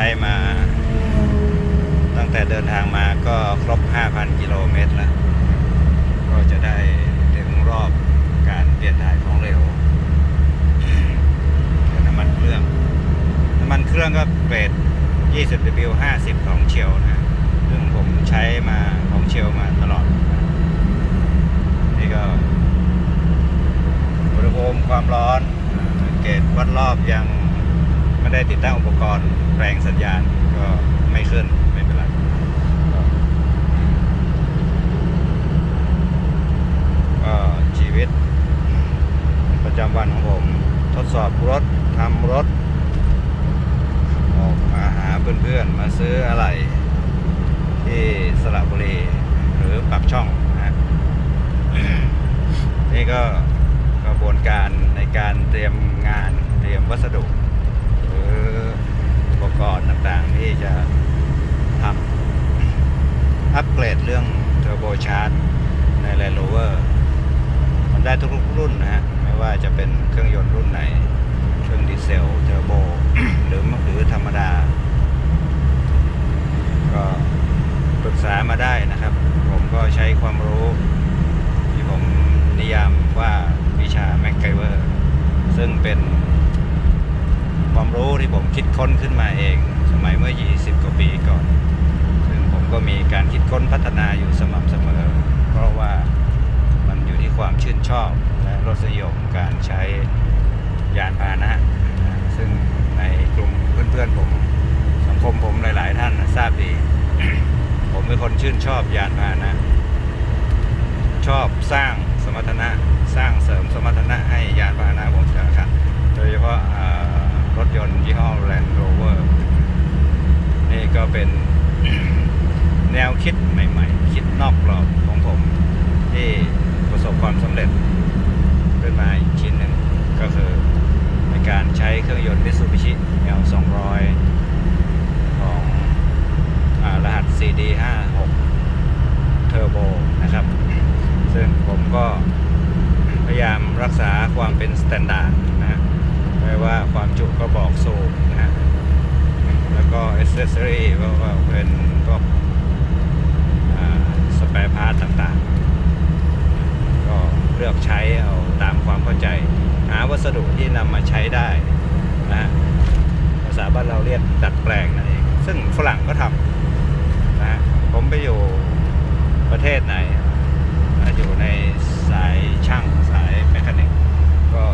ใช้มาตั้งแต่เดินทางมาก็ครบ 5,000 กิโลเมตรแล้ว ก็จะได้ถึงรอบการเปลี่ยนถ่ายของเหลวน้ำมันเครื่อง น้ำมันเครื่องก็เกรด 20W50 ของเชลนะซึ่งผมใช้มาของเชลมาตลอด นี่ก็อุณหภูมิความร้อน เกรดวัดรอบยัง ไม่ได้ติดตั้งอุปกรณ์แปลงสัญญาณก็ไม่ขึ้นไม่เป็นไรก็ชีวิต ประจำวันของผม ทดสอบรถทำรถ ออกมาหาเพื่อนๆ มาซื้ออะไร ที่สระบุรีหรือปรับช่องนะนี่ก็กระบวนการในการเตรียมงานเตรียมวัสดุ กรณ์ต่างๆ ที่จะทำอัปเกรดเรื่องเทอร์โบชาร์จใน Land Rover มันได้ทุกรุ่นนะฮะ ไม่ว่าจะเป็นเครื่องยนต์รุ่นไหน เครื่องดีเซลเทอร์โบ หรือหรือธรรมดา ก็ปรึกษามาได้นะครับ ผมก็ใช้ความรู้ที่ผมนิยามว่าวิชาแม c ไกเวอร์ซึ่งเป็น ความรู้ที่ผมคิดค้นขึ้นมาเอง สมัยเมื่อ 20 กว่าปีก่อน ซึ่งผมก็มีการคิดค้นพัฒนาอยู่สม่ำเสมอ เพราะว่ามันอยู่ที่ความชื่นชอบและรสนิยมการใช้ยานพาหนะ ซึ่งในกลุ่มเพื่อนๆผมสังคมผมหลาย ๆ ท่านทราบดี ผมเป็นคนชื่นชอบยานพาหนะ ชอบสร้างสมรรถนะ สร้างเสริมสมรรถนะให้ยานพาหนะผมแต่ละคันโดยเฉพาะ รถยนต์ยี่ห้อ Land Rover นี่ก็เป็นแนวคิดใหม่ๆ คิดนอกกรอบของผม ที่ประสบความสำเร็จขึ้นมาอีกชิ้นหนึ่งก็คือในการใช้เครื่องยนต์ Mitsubishi L 200 ของอรหัส CD 56เทอร์โบนะครับ ซึ่งผมก็พยายามรักษาความเป็นสแตนดาร์ดนะ ไม่ว่าความจุกระบอกสูบนะฮะแล้วก็อ c เซอรี่ก็เป็นพวกสเปรพาร์ตต่างๆ ก็เลือกใช้เอาตามความเข้าใจ หาวัสดุที่นำมาใช้ได้นะฮะภาษาบ้านเราเรียกดัดแปลงนั่นเอง ซึ่งฝรั่งก็ทำนะฮะผมไปอยู่ประเทศไหนอยู่ในสายช่างสายแมคานิกก็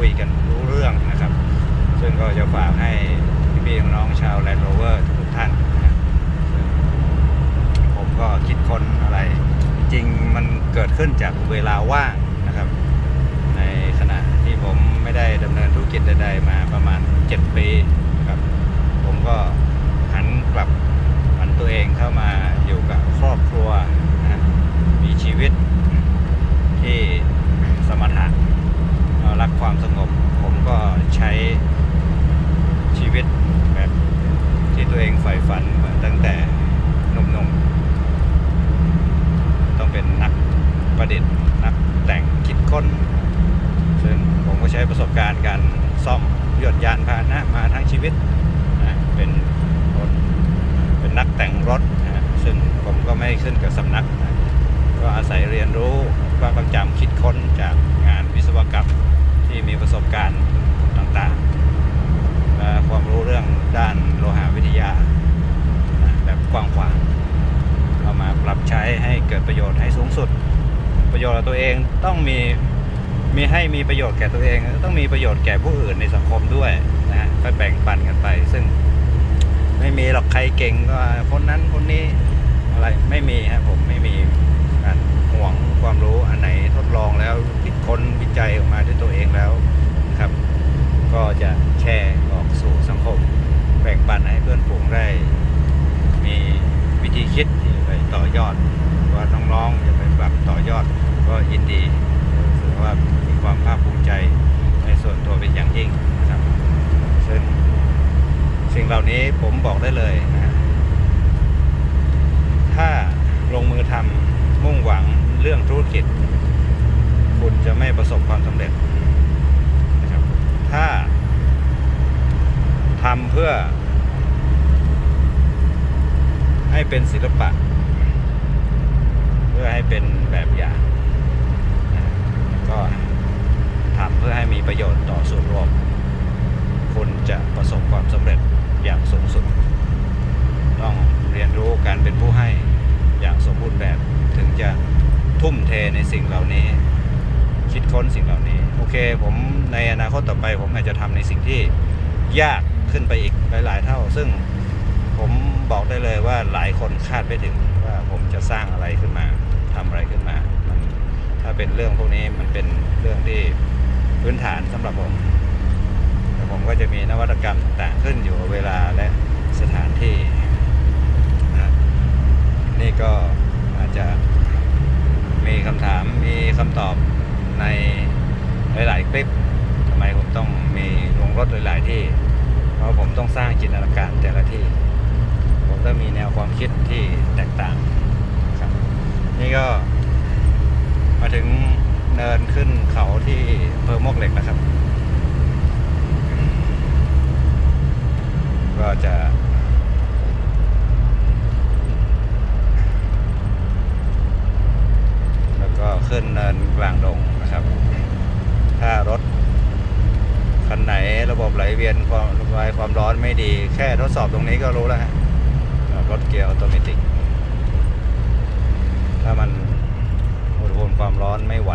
คุยกันรู้เรื่องนะครับ ซึ่งก็จะฝากให้พี่ๆน้องๆชาว Land Rover ทุกท่านนะผมก็คิดค้นอะไร จริงมันเกิดขึ้นจากเวลาว่างนะครับ ในขณะที่ผมไม่ได้ดำเนินธุรกิจใดๆมาประมาณ 7 ปีนะครับ ผมก็หันกลับหันตัวเองเข้ามาอยู่กับครอบครัวนะมีชีวิตที่สมถะเอ่อรักความสงบ ผมก็ใช้ชีวิตแบบที่ตัวเองใฝ่ฝันมาตั้งแต่หนุ่มๆ ต้องเป็นนัก ประดิษฐ์นักแต่งคิดค้น ซึ่งผมก็ใช้ประสบการณ์การซ่อมยนต์ยานพาหนะมาทั้งชีวิตนะเป็นคนเป็นนักแต่งรถนะซึ่งผมก็ไม่ขึ้นกับสำนักนะก็อาศัยเรียนรู้ว่าประจำคิดค้นจากงานวิศวกรรมที่มีประสบการณ์ต่างๆและความรู้เรื่องด้านโลหะวิทยานะแบบกว้างขวางเอามาปรับใช้ให้เกิดประโยชน์ให้สูงสุด ประโยชน์กับ ต้องมีมีให้มีประโยชน์แก่ตัวเอง ต้องมีประโยชน์แก่ผู้อื่นในสังคมด้วยนะฮะก็แบ่งปันกันไป ซึ่งไม่มีหรอกใครเก่งก็คนนั้นคนนี้อะไรไม่มีฮะผมไม่มีการห่วงความรู้อันไหนทดลองแล้วคิดค้นวิจัยออกมาด้วยตัวเองแล้วนะครับ ก็จะแชร์ออกสู่สังคม แบ่งปันให้เพื่อนฝูงได้ มีวิธีคิดที่ไปต่อยอดว่าน้องๆจะไปปรับต่อยอด ก็ยินดีรู้สึกว่ามีความภาคภูมิใจในส่วนตัวเป็นอย่างยิ่งนะครับซึ่งสิ่งเหล่านี้ผมบอกได้เลยนะฮะถ้าลงมือทำมุ่งหวังเรื่องธุรกิจ คุณจะไม่ประสบความสำเร็จนะครับถ้าทำเพื่อให้เป็นศิลปะ เพื่อให้เป็นแบบอย่างนะ ก็ทำเพื่อให้มีประโยชน์ต่อส่วนรวม คุณจะประสบความสำเร็จอย่างสูงสุด ต้องเรียนรู้การเป็นผู้ให้อย่างสมบูรณ์แบบถึงจะทุ่มเทในสิ่งเหล่านี้ คิดค้นสิ่งเหล่านี้ โอเค ผมในอนาคตต่อไป ผมอาจจะทำในสิ่งที่ยากขึ้นไปอีกหลาย ๆ เท่า ซึ่งผมบอกได้เลยว่าหลายคนคาดไม่ถึงว่าผมจะสร้างอะไรขึ้นมาทำอะไรขึ้นมา ถ้าเป็นเรื่องพวกนี้มันเป็นเรื่องที่พื้นฐานสำหรับผม แต่ผมก็จะมีนวัตกรรมต่างๆขึ้นอยู่กับเวลาและสถานที่นะนี่ก็อาจจะมีคำถามมีคำตอบในหลายๆคลิปทำไมผมต้องมีลงรถหลายๆที่ เพราะผมต้องสร้างจินตนาการแต่ละที่ ผมต้องมีแนวความคิดที่แตกต่างครับนี่ก็ มาถึงเนินขึ้นเขาที่อำเภอมกเหล็กนะครับ ก็จะแล้วก็ขึ้นเนินกลางดงนะครับ ถ้ารถคันไหนระบบไหลเวียนความระบายความร้อนไม่ดี แค่ทดสอบตรงนี้ก็รู้แล้วฮะรถเกียร์ออโตเมติก ถ้ามัน นความร้อนไม่ไหว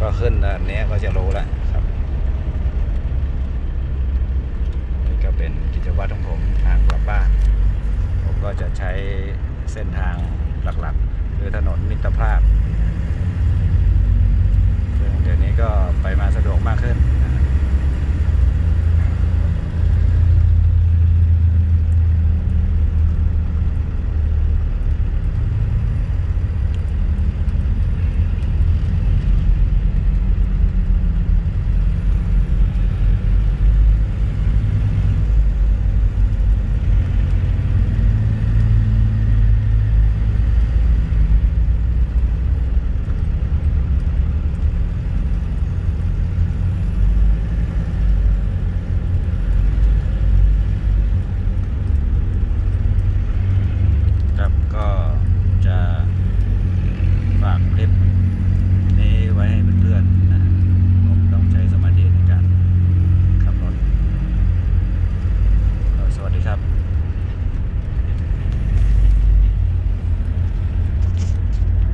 ก็ขึ้นอันนี้ก็จะรู้แล้วครับ นี่ก็เป็นกิจวัตรของผมทางกลับบ้าน ผมก็จะใช้เส้นทางหลักๆ คือถนนมิตรภาพเดี๋ยวนี้ก็ไปมาสะดวกมากขึ้น